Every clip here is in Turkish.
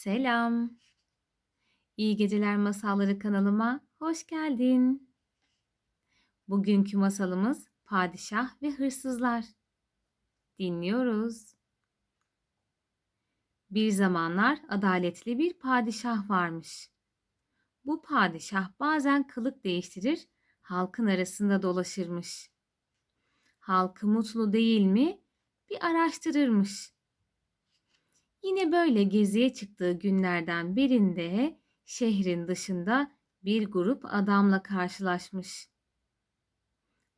Selam. İyi Geceler Masalları kanalıma hoş geldin. Bugünkü masalımız Padişah ve Hırsızlar. Dinliyoruz. Bir zamanlar adaletli bir padişah varmış. Bu padişah bazen kılık değiştirir, halkın arasında dolaşırmış. Halkı mutlu değil mi? Bir araştırırmış. Yine böyle geziye çıktığı günlerden birinde şehrin dışında bir grup adamla karşılaşmış.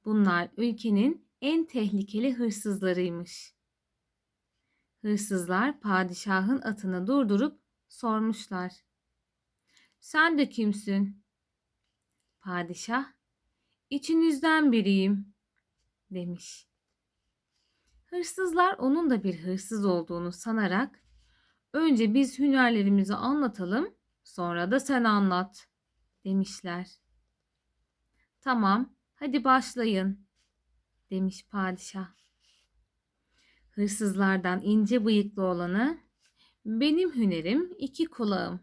Bunlar ülkenin en tehlikeli hırsızlarıymış. Hırsızlar padişahın atını durdurup sormuşlar. Sen de kimsin? Padişah, içinizden biriyim demiş. Hırsızlar onun da bir hırsız olduğunu sanarak Önce biz hünerlerimizi anlatalım, sonra da sen anlat demişler. Tamam, hadi başlayın demiş padişah. Hırsızlardan ince bıyıklı olanı, benim hünerim iki kulağım.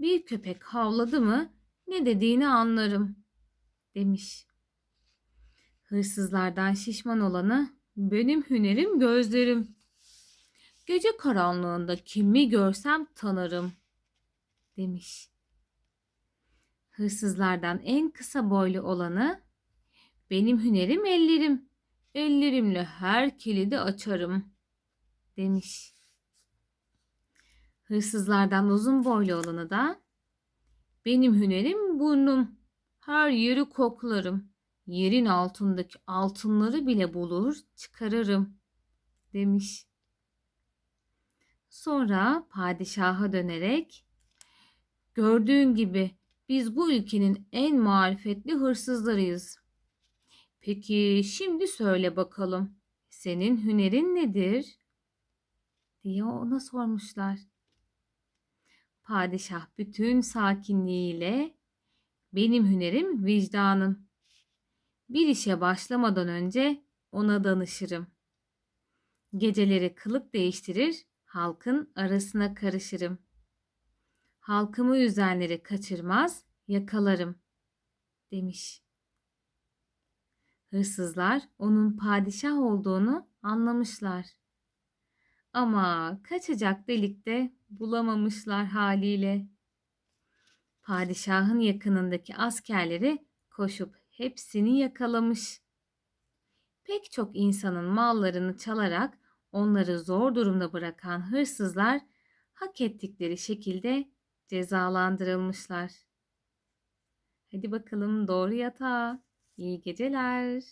Bir köpek havladı mı ne dediğini anlarım demiş. Hırsızlardan şişman olanı, benim hünerim gözlerim. Gece karanlığında kimi görsem tanırım demiş. Hırsızlardan en kısa boylu olanı benim hünerim ellerim. Ellerimle her kilidi açarım demiş. Hırsızlardan uzun boylu olanı da benim hünerim burnum. Her yeri koklarım. Yerin altındaki altınları bile bulur, çıkarırım demiş. Sonra padişaha dönerek gördüğün gibi biz bu ülkenin en marifetli hırsızlarıyız. Peki şimdi söyle bakalım senin hünerin nedir? diye ona sormuşlar. Padişah bütün sakinliğiyle benim hünerim vicdanım. Bir işe başlamadan önce ona danışırım. Geceleri kılık değiştirir, halkın arasına karışırım. Halkımı üzenleri kaçırmaz, yakalarım demiş. Hırsızlar onun padişah olduğunu anlamışlar. Ama kaçacak delikte bulamamışlar haliyle. Padişahın yakınındaki askerleri koşup hepsini yakalamış. Pek çok insanın mallarını çalarak onları zor durumda bırakan hırsızlar hak ettikleri şekilde cezalandırılmışlar. Hadi bakalım doğru yatağa. İyi geceler.